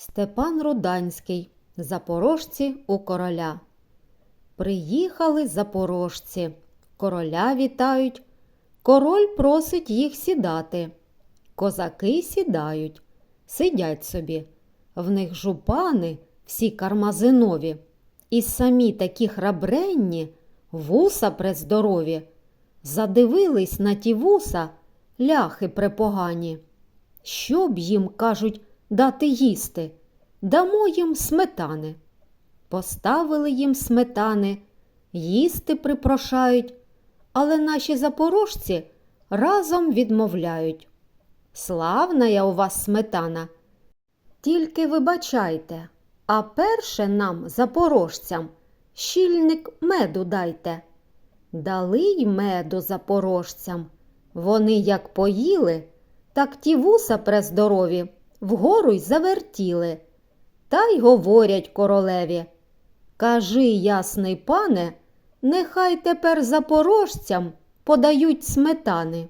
Степан Руданський. Запорожці у короля. Приїхали запорожці. Короля вітають. Король просить їх сідати. Козаки сідають, сидять собі. В них жупани всі кармазинові. І самі такі храбренні, вуса прездорові. Задивились на ті вуса ляхи препогані. Що б їм, кажуть, дати їсти? Дамо їм сметани. Поставили їм сметани, їсти припрошають, але наші запорожці разом відмовляють. Славна я у вас сметана. Тільки вибачайте, а перше нам, запорожцям, щільник меду дайте. Дали й меду запорожцям. Вони як поїли, так ті вуса прездорові вгору й завертіли. Та й говорять королеві. Кажи, ясний пане, нехай тепер запорожцям подають сметани.